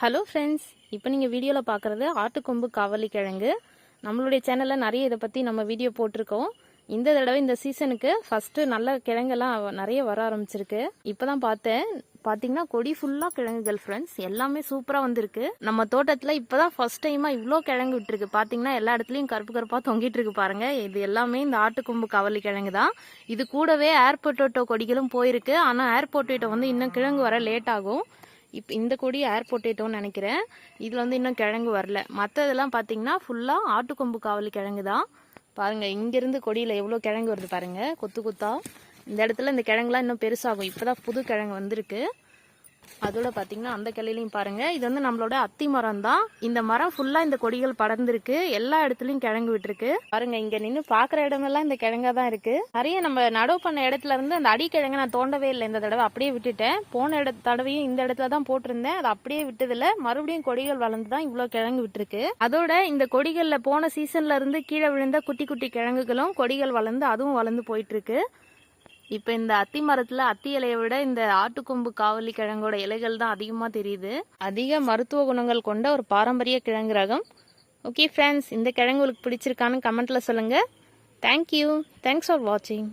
Hello friends இப்போ நீங்கள் வீடியோவில் பார்க்குறது ஆட்டுக்கொம்பு காவலி கிழங்கு நம்மளுடைய சேனலில் நிறைய இதை பற்றி நம்ம வீடியோ போட்டிருக்கோம். இந்த தடவை இந்த சீசனுக்கு ஃபஸ்ட்டு நல்ல கிழங்கெல்லாம் வ- நிறைய வர ஆரம்பிச்சிருக்கு. இப்போ தான் பார்த்தேன். பார்த்தீங்கன்னா கொடி ஃபுல்லாக கிழங்குகள் ஃப்ரெண்ட்ஸ் எல்லாமே சூப்பராக வந்திருக்கு. நம்ம தோட்டத்தில் இப்போ தான் ஃபஸ்ட் டைமாக இவ்வளோ கிழங்கு விட்டுருக்கு. பார்த்தீங்கன்னா எல்லா இடத்துலையும் கருப்பு கருப்பாக தொங்கிட்டு இருக்கு பாருங்க. இது எல்லாமே இந்த ஆட்டுக்கொம்பு கவலி கிழங்கு தான். இது கூடவே ஏர் பொட்டேட்டோ கொடிகளும் போயிருக்கு. ஆனால் ஏர் பொட்டேட்டோ வந்து இன்னும் கிழங்கு வர லேட் ஆகும். இப்போ இந்த கொடி ஏர் பொட்டேட்டோன்னு நினைக்கிறேன். இதில் வந்து இன்னும் கிழங்கு வரல. மற்றதெல்லாம் பார்த்தீங்கன்னா ஃபுல்லாக ஆட்டுக்கொம்பு காவல் கிழங்கு தான். பாருங்க இங்கேருந்து கொடியில் எவ்வளோ கிழங்கு வருது பாருங்கள் கொத்து கொத்தா. இந்த இடத்துல இந்த கிழங்குலாம் இன்னும் பெருசாகும். இப்போ தான் புது கிழங்கு வந்திருக்கு. அதோட பார்த்தீங்கன்னா அந்த கிளையிலையும் பாருங்க. இது வந்து நம்மளோட அத்தி மரம் தான் இந்த மரம் ஃபுல்லாக இந்த கொடிகள் படர்ந்துருக்கு. எல்லா இடத்துலையும் கிழங்கு விட்டுருக்கு. பாருங்க இங்க நின்று பார்க்குற இடமெல்லாம் இந்த கிழங்கா தான் இருக்கு. நிறைய நம்ம நடவு பண்ண இடத்துல இருந்து அந்த அடிக்கிழங்க நான் தோண்டவே இல்லை. இந்த தடவை அப்படியே விட்டுட்டேன். போன இட தடவையும் இந்த இடத்துல தான் போட்டிருந்தேன். அது அப்படியே விட்டதில்ல. மறுபடியும் கொடிகள் வளர்ந்து தான் இவ்வளோ கிழங்கு விட்டுருக்கு. அதோட இந்த கொடிகளில் போன சீசன்ல இருந்து கீழே விழுந்த குட்டி குட்டி கிழங்குகளும் கொடிகள் வளர்ந்து அதுவும் வளர்ந்து போயிட்டு இருக்கு. இப்போ இந்த அத்தி மரத்துல அத்தி இலையை விட இந்த ஆட்டுக்கொம்பு காவலி கிழங்கோட இலைகள் தான் அதிகமாக தெரியுது. அதிக மருத்துவ குணங்கள் கொண்ட ஒரு பாரம்பரிய கிழங்கு ரகம். ஓகே ஃப்ரெண்ட்ஸ் இந்த கிழங்கு உங்களுக்கு பிடிச்சிருக்கான்னு கமெண்ட்ல சொல்லுங்க. தேங்க்யூ தேங்க்ஸ் ஃபார் வாட்சிங்